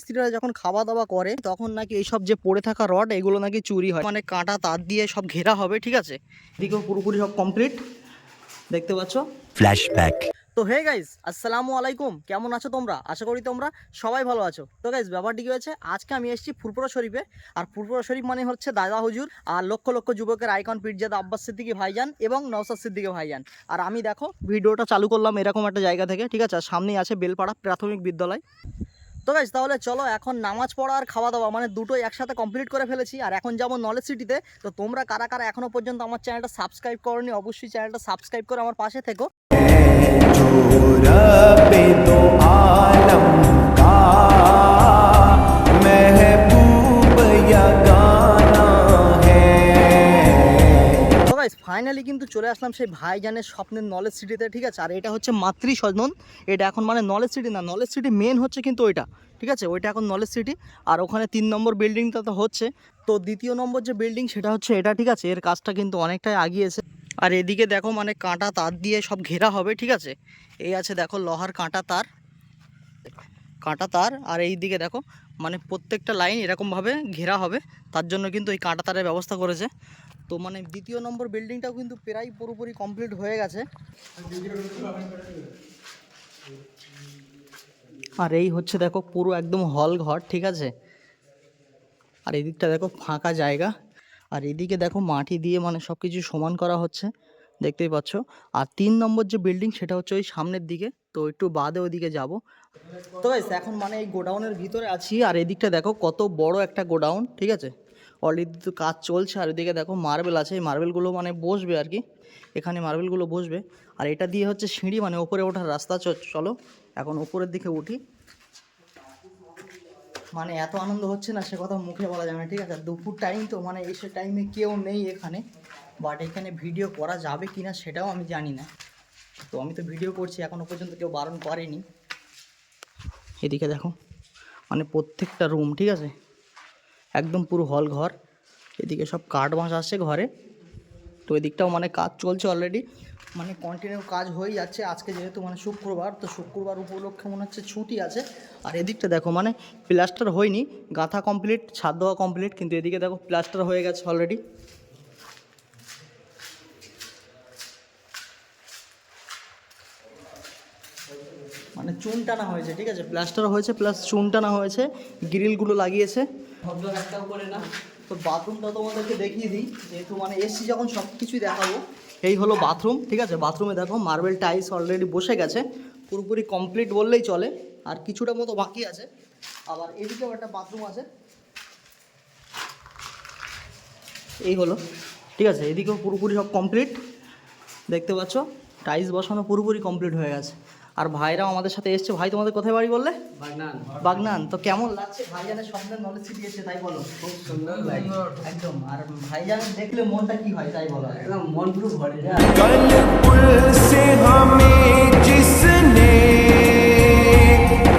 মিস্ত্রিরা যখন খাওয়া দাওয়া করে তখন নাকি এইসব যে পড়ে থাকা রড এগুলো নাকি চুরি হয়। মানে কাঁটা তার দিয়ে সব ঘেরা হবে ঠিক আছে? এদিকেও পুরোপুরি সব কমপ্লিট দেখতে পাচ্ছ? Flashback. তো হে গাইস আসসালামু আলাইকুম। কেমন আছো তোমরা? আশা করি তোমরা সবাই ভালো আছো। তো গাইস ব্যাপারটি কি হয়েছে? আজকে আমি এসেছি ফুরপুরা শরীফে। আর ফুরপুরা শরীফ মানে হচ্ছে দাদা হুজুর আর লক্ষ লক্ষ যুবকের আইকন পিরজাদা আব্বাস সিদ্দিকি ভাইজান এবং নওসাদ সিদ্দিকি ভাইজান। আর আমি দেখো ভিডিওটা চালু করলাম এরকম একটা জায়গা থেকে ঠিক আছে? সামনেই আছে বেলপাড়া প্রাথমিক বিদ্যালয়। তো গাইজ তাহলে চলো এখন নামাজ পড়া আর খাওয়া দাওয়া মানে দুটোই একসাথে কমপ্লিট করে ফেলেছি। আর এখন যাব নলেজ সিটিতে তো তোমরা কারা কারা এখনও পর্যন্ত আমার চ্যানেলটা সাবস্ক্রাইব করনি, অবশ্যই চ্যানেলটা সাবস্ক্রাইব করে আমার পাশে থেকো। গাইজ ফাইনালি কিন্তু চলে আসলাম সেই ভাইজানের স্বপ্নের নলেজ সিটিতে ঠিক আছে? আর এটা হচ্ছে মাতৃ সদন এটা এখন মানে নলেজ সিটি না নলেজ সিটি মেন হচ্ছে কিন্তু ওইটা, ঠিক আছে? ওইটা এখন নলেজ সিটি আর ওখানে তিন নম্বর বিল্ডিংটা তো হচ্ছে। তো দ্বিতীয় নম্বর যে বিল্ডিং সেটা হচ্ছে এটা, ঠিক আছে? এর কাজটা কিন্তু অনেকটাই আগিয়েছে আর এদিকে দেখো মানে কাঁটা তার দিয়ে সব ঘেরা হবে, ঠিক আছে? এই আছে দেখো লোহার কাঁটা তার। কাঁটা তার। আর এই দিকে দেখো মানে প্রত্যেকটা লাইন এরকমভাবে ঘেরা হবে। তার জন্য কিন্তু এই কাঁটা তারের ব্যবস্থা করেছে। তো মানে দ্বিতীয় নম্বর বিল্ডিংটাও কিন্তু প্রায় পুরোপুরি কমপ্লিট হয়ে গেছে। আর এই হচ্ছে দেখো পুরো একদম হল ঘর, ঠিক আছে? আর এদিকটা দেখো ফাঁকা জায়গা। আর এদিকে দেখো মাটি দিয়ে মানে সব কিছু সমান করা হচ্ছে। দেখতেই পাচ্ছ। আর তিন নম্বর যে বিল্ডিং সেটা হচ্ছে ওই সামনের দিকে। তো একটু বাদে ওইদিকে যাব। তো এখন মানে এই গোডাউনের ভিতরে আছি। আর এদিকটা দেখো কত বড় একটা গোডাউন ঠিক আছে? অলরেডি তো কাজ চলছে। আর এদিকে দেখো মার্বেল আছে। এই মার্বেলগুলো মানে বসবে আর কি। এখানে মার্বেলগুলো বসবে। আর এটা দিয়ে হচ্ছে সিঁড়ি মানে ওপরে ওঠার রাস্তা। চলো, এখন উপরের দিকে উঠি। মানে এত আনন্দ হচ্ছে না, সে কথা মুখে বলা যাবে না, ঠিক আছে? দুপুর টাইম তো মানে এসে টাইমে কেউ নেই এখানে। বাট এখানে ভিডিও করা যাবে কি না সেটাও আমি জানি না। তো আমি তো ভিডিও করছি এখনও পর্যন্ত কেউ বারণ করেনি। এদিকে দেখো মানে প্রত্যেকটা রুম ঠিক আছে? একদম পুরো হল ঘর। এদিকে সব কাঠ বাঁশ আসছে ঘরে। তো এদিকটাও মানে কাজ চলছে অলরেডি মানে কন্টিনিউ কাজ হয়ে যাচ্ছে। আজকে যেহেতু মানে শুক্রবার, তো শুক্রবার উপলক্ষে মনে হচ্ছে ছুটি আছে। আর এদিকটা দেখো মানে প্লাস্টার হয়নি। গাঁথা কমপ্লিট ছাদ দেওয়া কমপ্লিট কিন্তু এদিকে দেখো প্লাস্টার হয়ে গেছে অলরেডি মানে চুন টানা হয়েছে ঠিক আছে? প্লাস্টার হয়েছে প্লাস চুন টানা হয়েছে গ্রিলগুলো লাগিয়েছে। ভদ্র একটাও করে না। তো বাথরুমটা তোমাদেরকে দেখিয়ে দিই যেহেতু মানে এসছি যখন সব কিছুই দেখাবো এই হলো বাথরুম ঠিক আছে? বাথরুমে দেখো মার্বেল টাইলস অলরেডি বসে গেছে পুরোপুরি কমপ্লিট বললেই চলে আর কিছুটা মতো বাকি আছে। আবার এদিকেও একটা বাথরুম আছে। এই হলো ঠিক আছে? এদিকেও পুরোপুরি সব কমপ্লিট দেখতে পাচ্ছ টাইলস বসানো পুরোপুরি কমপ্লিট হয়ে গেছে। আর ভাইরাও আমাদের সাথে এসছে ভাই তোমাদের কোথায় বাড়ি বললে বাগনান তো কেমন লাগছে ভাইজানের স্বপ্নের নলেজ ছিটিয়েছে তাই বলো খুব সুন্দর লাগে একদম আর ভাইজান দেখলে মনটা কি হয় তাই বলো একদম মন পুরো ভরে যায় कल पुल से हमें जिसने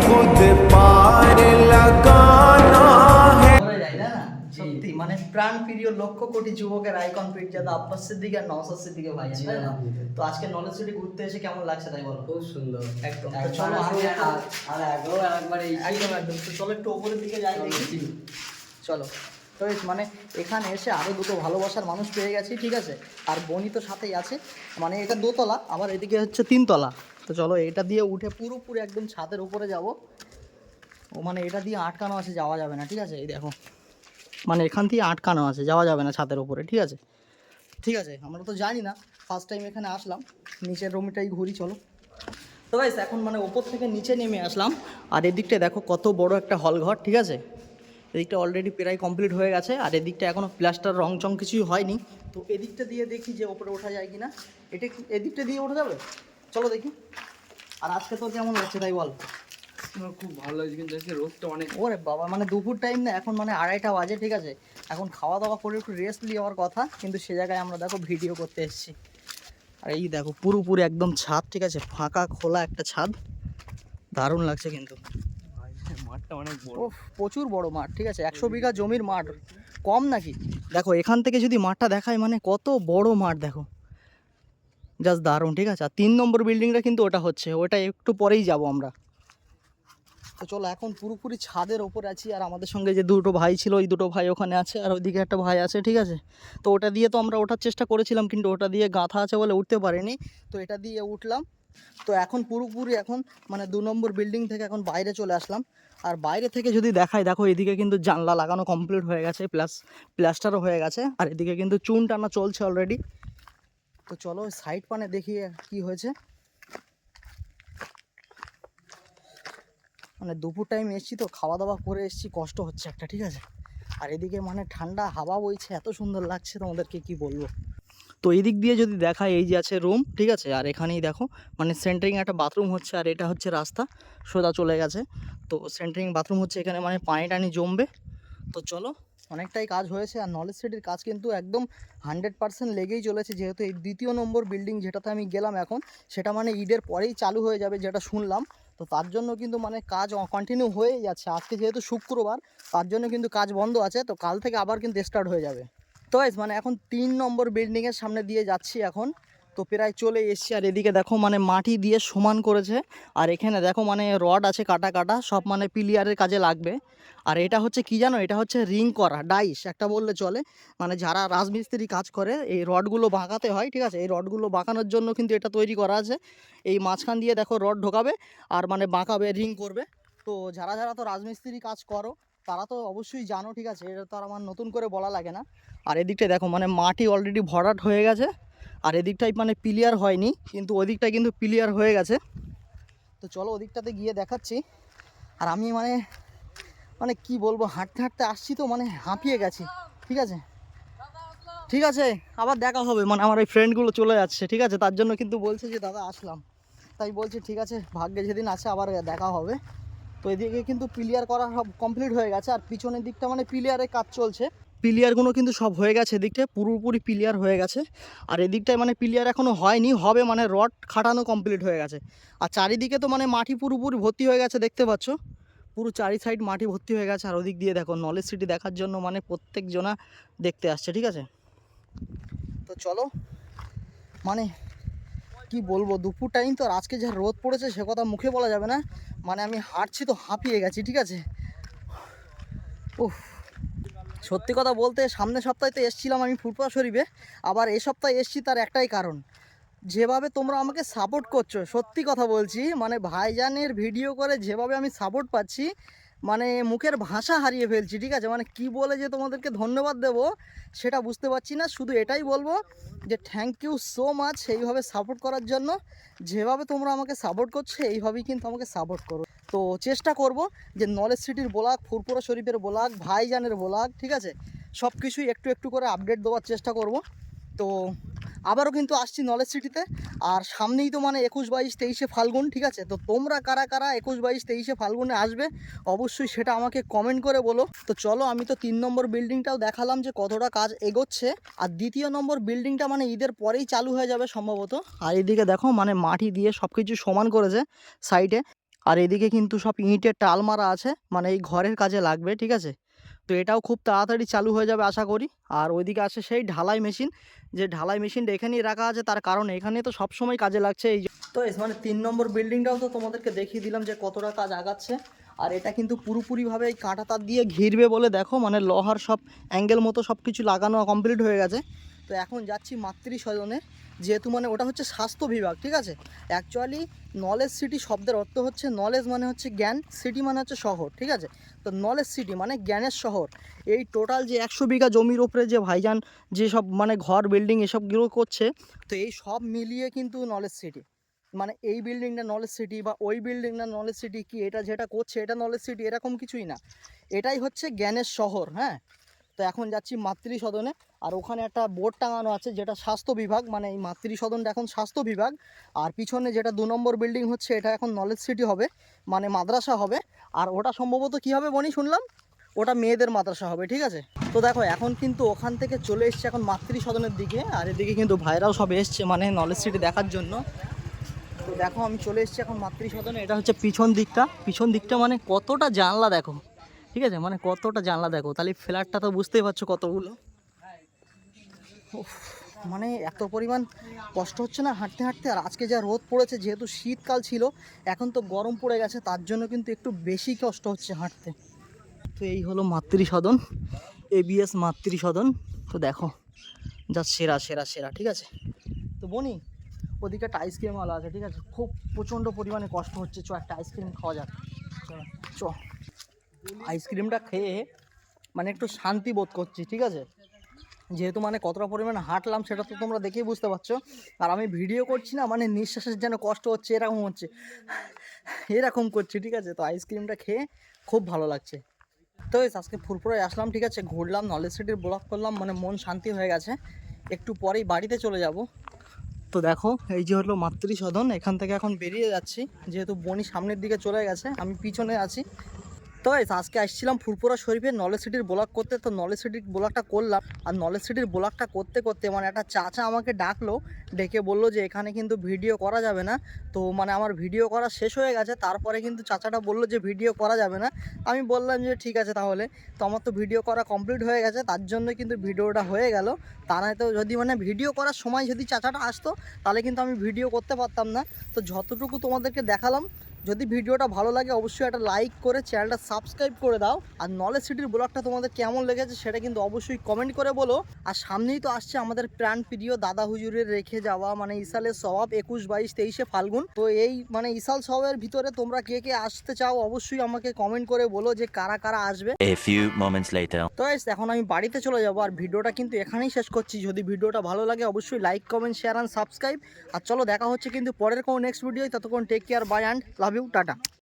खुद पार लगाना है বলে যায় না সত্যি? মানে প্রাণ প্রিয় লক্ষ কোটি যুবকের আইকন পিরজাদা আব্বাস সিদ্দিক আর নওসাদ সিদ্দিকের ভাইজান তাই না? তো আজকে নলেজ সিটি ঘুরতে এসে কেমন লাগছে তাই বলো? খুব সুন্দর একদম। চলো আরও একটু- আর- আগেও একবার এই একদম একদম। তো চলো একটু ওপরের দিকে যাই দেখি। চলো। তো মানে এখানে এসে আরও দুটো ভালোবাসার মানুষ পেয়ে গেছি ঠিক আছে? আর বনি তো সাথেই আছে। মানে এটা দোতলা আবার এদিকে হচ্ছে তিনতলা। তো চলো এটা দিয়ে উঠে পুরোপুরি একদম ছাদের উপরে যাব। ও মানে এটা দিয়ে আটকানো আছে যাওয়া যাবে না ঠিক আছে? এই দেখো। মানে এখান থেকে আটকানো আছে, যাওয়া যাবে না ছাদের উপরে, ঠিক আছে? ঠিক আছে, আমরা তো জানি না ফার্স্ট টাইম এখানে আসলাম, নিচের রুমটাই ঘুরি, চলো। তো গাইস এখন মানে ওপর থেকে নিচে নেমে আসলাম, আর এদিকটা দেখো কত বড় একটা হল ঘর, ঠিক আছে? এদিকটা অলরেডি প্রায় কমপ্লিট হয়ে গেছে, আর এদিকটা এখনও প্লাস্টার রং চং কিছুই হয়নি। তো এদিকটা দিয়ে দেখি যে ওপরে ওঠা যায় কি না এটা এদিকটা দিয়ে ওঠা যাবে? চলো দেখি। আর আজকে তো কেমন লাগছে তাই বল? খুব ভালো লাগছে কিন্তু আজকে রোদটা অনেক। ওরে বাবা মানে দুপুর টাইম না এখন মানে আড়াইটা বাজে ঠিক আছে? এখন খাওয়া দাওয়া করে একটু রেস্ট নেওয়ার কথা কিন্তু সে জায়গায় আমরা দেখো ভিডিও করতে এসেছি। আর এই দেখো পুরোপুরি একদম ছাদ ঠিক আছে? ফাঁকা খোলা একটা ছাদ। দারুণ লাগছে কিন্তু। মাঠটা অনেক বড়। প্রচুর বড় মাঠ ঠিক আছে? একশো বিঘা জমির মাঠ কম নাকি? দেখো এখান থেকে যদি মাঠটা দেখায় মানে কত বড় মাঠ দেখো। জাস্ট দারুণ ঠিক আছে? আর তিন নম্বর বিল্ডিংটা কিন্তু ওটা হচ্ছে ওটা একটু পরেই যাব আমরা। তো চলো, এখন পুরোপুরি ছাদের ওপর আছি আর আমাদের সঙ্গে যে দুটো ভাই ছিল, ওই দুটো ভাই ওখানে আছে আর ওইদিকে একটা ভাই আছে, ঠিক আছে? তো ওটা দিয়ে তো আমরা ওঠার চেষ্টা করেছিলাম, কিন্তু ওটা দিয়ে গাঁথা আছে বলে উঠতে পারিনি। তো এটা দিয়ে উঠলাম। তো এখন পুরোপুরি এখন মানে দু নম্বর বিল্ডিং থেকে এখন বাইরে চলে আসলাম। আর বাইরে থেকে যদি দেখাই, দেখো এদিকে কিন্তু জানলা লাগানো কমপ্লিট হয়ে গেছে প্লাস প্লাস্টারও হয়ে গেছে। আর এদিকে কিন্তু চুন টানা চলছে অলরেডি তো চলো সাইড পানে দেখি কি হয়েছে। মানে দুপুর টাইম এসছি তো খাওয়া দাওয়া করে এসছি, কষ্ট হচ্ছে একটা, ঠিক আছে? আর এদিকে মানে ঠান্ডা হাওয়া বইছে, এত সুন্দর লাগছে তোমাদেরকে কি বলব? তো এদিক দিয়ে যদি দেখায় এই যে আছে রুম ঠিক আছে? আর এখানেই দেখো মানে সেন্টারিং একটা বাথরুম হচ্ছে, আর এটা হচ্ছে রাস্তা, সোজা চলে গেছে। তো সেন্টারিং বাথরুম হচ্ছে এখানে মানে পানি টানি জমবে। তো চলো, অনেকটাই কাজ হয়েছে, আর নলেজ সিটির কাজ কিন্তু একদম হান্ড্রেড পার্সেন্ট লেগেই চলেছে, যেহেতু এই দ্বিতীয় নম্বর বিল্ডিং যেটাতে আমি গেলাম এখন, সেটা মানে ঈদের পরেই চালু হয়ে যাবে, যেটা শুনলাম। তো তার জন্য কিন্তু মানে কাজ কন্টিনিউ হয়ে যাচ্ছে। আজকে যেহেতু শুক্রবার, তার জন্য কিন্তু কাজ বন্ধ আছে, তো কাল থেকে আবার কিন্তু স্টার্ট হয়ে যাবে। তো মানে এখন তিন নম্বর বিল্ডিংয়ের সামনে দিয়ে যাচ্ছি এখন। তো প্রায় চলে এসছি। আর এদিকে দেখো মানে মাটি দিয়ে সমান করেছে। আর এখানে দেখো মানে রড আছে কাটা কাটা, সব মানে পিলিয়ারের কাজে লাগবে। আর এটা হচ্ছে কি জানো? এটা হচ্ছে রিং করা, ডাইস, একটা বললে চলে। মানে যারা রাজমিস্ত্রি কাজ করে, এই রডগুলো বাঁকাতে হয়, ঠিক আছে? এই রডগুলো বাঁকানোর জন্য কিন্তু এটা তৈরি করা আছে। এই মাঝখান দিয়ে দেখো রড ঢোকাবে আর মানে বাঁকাবে, রিং করবে। তো যারা যারা তো রাজমিস্ত্রি কাজ করো, তারা তো অবশ্যই জানো, ঠিক আছে? এটা তো আর আমার নতুন করে বলা লাগে না। আর এদিকটায় দেখো মানে মাটি অলরেডি ভরাট হয়ে গেছে। আর এদিকটাই মানে পিলিয়ার হয়নি, কিন্তু ওদিকটায় কিন্তু পিলিয়ার হয়ে গেছে। তো চলো ওদিকটাতে গিয়ে দেখাচ্ছি। আর আমি মানে মানে কি বলব, হাঁটতে হাঁটতে আসছি তো মানে হাঁপিয়ে গেছি, ঠিক আছে? ঠিক আছে, আবার দেখা হবে মানে আমার এই ফ্রেন্ডগুলো চলে যাচ্ছে, ঠিক আছে? তার জন্য কিন্তু বলছে যে, দাদা, আসলাম। তাই বলছে, ঠিক আছে, ভাগ্যে যেদিন আছে, আবার দেখা হবে। তো এদিকে কিন্তু পিলিয়ার করা সব কমপ্লিট হয়ে গেছে, আর পিছনের দিকটা মানে পিলিয়ারের কাজ চলছে। পিলিয়ারগুলো কিন্তু সব হয়ে গেছে এদিকটায়, পুরোপুরি পিলিয়ার হয়ে গেছে। আর এদিকটায় মানে পিলিয়ার এখনও হয়নি, হবে মানে রড খাটানো কমপ্লিট হয়ে গেছে। আর চারিদিকে তো মানে মাটি পুরোপুরি ভর্তি হয়ে গেছে, দেখতে পাচ্ছ? পুরো চারি সাইড মাটি ভর্তি হয়ে গেছে, আর ওদিক দিয়ে দেখো নলেজ সিটি দেখার জন্য মানে প্রত্যেক জনা দেখতে আসছে, ঠিক আছে? তো চলো মানে কি বলব, দুপুর টাইম তো আজকে যা রোদ পড়েছে সে কথা মুখে বলা যাবে না। মানে আমি হাঁটছি তো হাঁপিয়ে গেছি, ঠিক আছে? উফ। সত্যি কথা বলতে সামনের সপ্তাহে তো এসছিলাম আমি ফুরফুরা শরীফে, আবার এ সপ্তাহে এসছি তার একটাই কারণ। যেভাবে তোমরা আমাকে সাপোর্ট করছ, সত্যি কথা বলছি মানে ভাইজানের ভিডিও করে যেভাবে আমি সাপোর্ট পাচ্ছি মানে মুখের ভাষা হারিয়ে ফেলছি, ঠিক আছে? মানে কি বলে যে তোমাদেরকে ধন্যবাদ দেব, সেটা বুঝতে পারছি না। শুধু এটাই বলব যে থ্যাংক ইউ সো মাচ এইভাবে সাপোর্ট করার জন্য। যেভাবে তোমরা আমাকে সাপোর্ট করছ, এইভাবেই কিন্তু আমাকে সাপোর্ট করো। তো চেষ্টা করব যে নলেজ সিটির ব্লগ ফুরপুরা শরীফের ব্লগ, ভাইজানের ব্লগ, ঠিক আছে? সব কিছুই একটু একটু করে আপডেট দেওয়ার চেষ্টা করব। তো আবারও কিন্তু আসছি নলেজ সিটিতে। আর সামনেই তো মানে একুশ বাইশ তেইশে ফাল্গুন, ঠিক আছে? তো তোমরা কারা কারা একুশ বাইশ তেইশে ফাল্গুনে আসবে, অবশ্যই সেটা আমাকে কমেন্ট করে বলো। তো চলো, আমি তো তিন নম্বর বিল্ডিংটাও দেখালাম যে কতটা কাজ এগোচ্ছে। আর দ্বিতীয় নম্বর বিল্ডিংটা মানে ঈদের পরেই চালু হয়ে যাবে সম্ভবত। আর এদিকে দেখো মানে মাটি দিয়ে সব কিছু সমান করেছে সাইডে আর এদিকে কিন্তু সব ইঁটের টাল মারা আছে মানে এই ঘরের কাজে লাগবে, ঠিক আছে? তো এটাও খুব তাড়াতাড়ি চালু হয়ে যাবে আশা করি। আর ওইদিকে আছে সেই ঢালাই মেশিন, যে ঢালাই মেশিনটা এখানেই রাখা আছে, তার কারণ এখানে তো সব সময় কাজে লাগছে এই তো মানে তিন নম্বর বিল্ডিংটাও তো তোমাদেরকে দেখিয়ে দিলাম যে কতটা কাজ আগাচ্ছে। আর এটা কিন্তু পুরোপুরিভাবে এই কাঁটা তার দিয়ে ঘিরবে বলে দেখো মানে লোহার সব অ্যাঙ্গেল মতো সব কিছু লাগানো কমপ্লিট হয়ে গেছে। তো এখন যাচ্ছি মাতৃ স্বজনে যেহেতু মানে ওটা হচ্ছে স্বাস্থ্য বিভাগ, ঠিক আছে? অ্যাকচুয়ালি নলেজ সিটি শব্দের অর্থ হচ্ছে নলেজ মানে হচ্ছে জ্ঞান সিটি মানে হচ্ছে শহর, ঠিক আছে? তো নলেজ সিটি মানে জ্ঞানের শহর। এই টোটাল যে একশো বিঘা জমির ওপরে যে ভাইজান যে সব মানে ঘর বিল্ডিং এসবগুলো করছে, তো এই সব মিলিয়ে কিন্তু নলেজ সিটি মানে এই বিল্ডিংটা নলেজ সিটি বা ওই বিল্ডিংটা নলেজ সিটি কি, এটা যেটা করছে, এটা নলেজ সিটি এরকম কিছুই না। এটাই হচ্ছে জ্ঞানের শহর হ্যাঁ? তো এখন যাচ্ছি মাতৃ সদনে আর ওখানে একটা বোর্ড টাঙানো আছে যেটা স্বাস্থ্য বিভাগ মানে এই মাতৃ সদনটা এখন স্বাস্থ্য বিভাগ। আর পিছনে যেটা দু নম্বর বিল্ডিং হচ্ছে, এটা এখন নলেজ সিটি হবে মানে মাদ্রাসা হবে। আর ওটা সম্ভবত কী হবে বনি? শুনলাম? ওটা মেয়েদের মাদ্রাসা হবে, ঠিক আছে? তো দেখো, এখন কিন্তু ওখান থেকে চলে এসছে এখন মাতৃ সদনের দিকে। আর এদিকে কিন্তু ভাইরাও সব এসছে মানে নলেজ সিটি দেখার জন্য। তো দেখো, আমি চলে এসেছি এখন মাতৃ সদনে এটা হচ্ছে পিছন দিকটা। পিছন দিকটা মানে কতটা জানলা দেখো। ঠিক আছে? মানে কতটা জানলা দেখো? তাহলে ফ্ল্যাটটা তো বুঝতেই পারছ কতগুলো। মানে এত পরিমাণ কষ্ট হচ্ছে না হাঁটতে হাঁটতে? আর আজকে যা রোদ পড়েছে, যেহেতু শীতকাল ছিল, এখন তো গরম পড়ে গেছে, তার জন্য কিন্তু একটু বেশি কষ্ট হচ্ছে হাঁটতে। তো এই হলো মাতৃ সদন এবিএস মাতৃ সদন তো দেখো, যা সেরা সেরা সেরা, ঠিক আছে? তো বনি, ওদিকে একটা আইসক্রিম আলা আছে, ঠিক আছে? খুব প্রচণ্ড পরিমাণে কষ্ট হচ্ছে। চ, একটা আইসক্রিম খাওয়া যাক। চ। আইসক্রিমটা খেয়ে মানে একটু শান্তি বোধ করছি, ঠিক আছে? যেহেতু মানে কতটা পরিমাণে হাঁটলাম সেটা তো তোমরা দেখেই বুঝতে পারছ। আর আমি ভিডিও করছি না মানে নিঃশ্বাসের যেন কষ্ট হচ্ছে, এরকম হচ্ছে। এরকম করছি, ঠিক আছে? তো আইসক্রিমটা খেয়ে খুব ভালো লাগছে। তো আজকে ফুরপুরে আসলাম, ঠিক আছে? ঘুরলাম, নলেজ সিটির ব্লক করলাম মানে মন শান্তি হয়ে গেছে। একটু পরেই বাড়িতে চলে যাব। তো দেখো, এই যে হলো মাতৃ সদন এখান থেকে এখন বেরিয়ে যাচ্ছি। যেহেতু বনি সামনের দিকে চলে গেছে, আমি পিছনে আছি। তো আজকে আসছিলাম ফুরপুরা শরীফের নলেজ সিটির ব্লগ করতে। তো নলেজ সিটির ব্লগটা করলাম আর নলেজ সিটির ব্লগটা করতে করতে মানে একটা চাচা আমাকে ডাকলো, ডেকে বলল যে এখানে কিন্তু ভিডিও করা যাবে না। তো মানে আমার ভিডিও করা শেষ হয়ে গেছে, তারপরে কিন্তু চাচাটা বলল যে ভিডিও করা যাবে না। আমি বললাম যে ঠিক আছে তাহলে। তো আমার তো ভিডিও করা কমপ্লিট হয়ে গেছে, তার জন্য কিন্তু ভিডিওটা হয়ে গেল। তা নয় তো যদি মানে ভিডিও করার সময় যদি চাচাটা আসতো, তাহলে কিন্তু আমি ভিডিও করতে পারতাম না। তো যতটুকু তোমাদেরকে দেখালাম যদি ভিডিওটা ভালো লাগে অবশ্যই একটা লাইক করে চ্যানেলটা সাবস্ক্রাইব করে দাও। আর নলেজ সিটির ব্লগটা তোমাদের কেমন লেগেছে সেটা কিন্তু অবশ্যই কমেন্ট করে বলো। আর সামনেই তো আসছে আমাদের প্রাণ প্রিয় দাদা হুজুরের রেখে যাওয়া মানে ইসালের স্বভাব একুশ বাইশ তেইশে ফাল্গুন। তো এই মানে ইসাল স্বভাবের ভিতরে তোমরা কে কে আসতে চাও অবশ্যই আমাকে কমেন্ট করে বলো যে কারা কারা আসবে. তো এখন আমি বাড়িতে চলে যাব আর ভিডিওটা কিন্তু এখানেই শেষ করছি। যদি ভিডিওটা ভালো লাগে অবশ্যই like comment share and subscribe আর চলো দেখা হচ্ছে কিন্তু পরের কোনো নেক্সট ভিডিও ততক্ষণ take care bye and love you tata